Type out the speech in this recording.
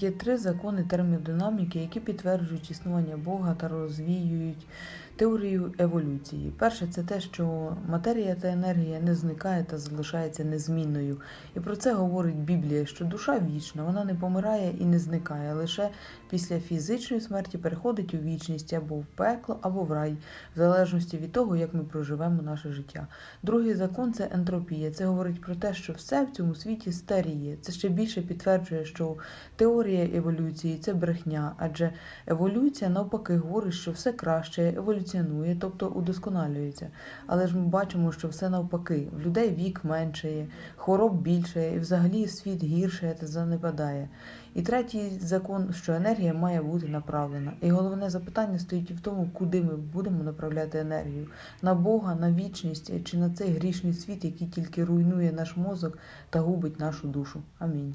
Є три закони термодинаміки, які підтверджують існування Бога та розвіюють теорію еволюції. Перше, це те, що матерія та енергія не зникає та залишається незмінною. І про це говорить Біблія, що душа вічна, вона не помирає і не зникає, лише після фізичної смерті переходить у вічність або в пекло, або в рай, в залежності від того, як ми проживемо наше життя. Другий закон це ентропія. Це говорить про те, що все в цьому світі старіє. Це ще більше підтверджує, що теорія еволюції це брехня, адже еволюція навпаки говорить, що все краще, еволюціонує, тобто удосконалюється. Але ж ми бачимо, що все навпаки. В людей вік меншає, хвороб більше, і взагалі світ гірше та занепадає. І третій закон, що енергія має бути направлена. І головне запитання стоїть в тому, куди ми будемо направляти енергію: на Бога, на вічність чи на цей грішний світ, який тільки руйнує наш мозок та губить нашу душу. Амінь.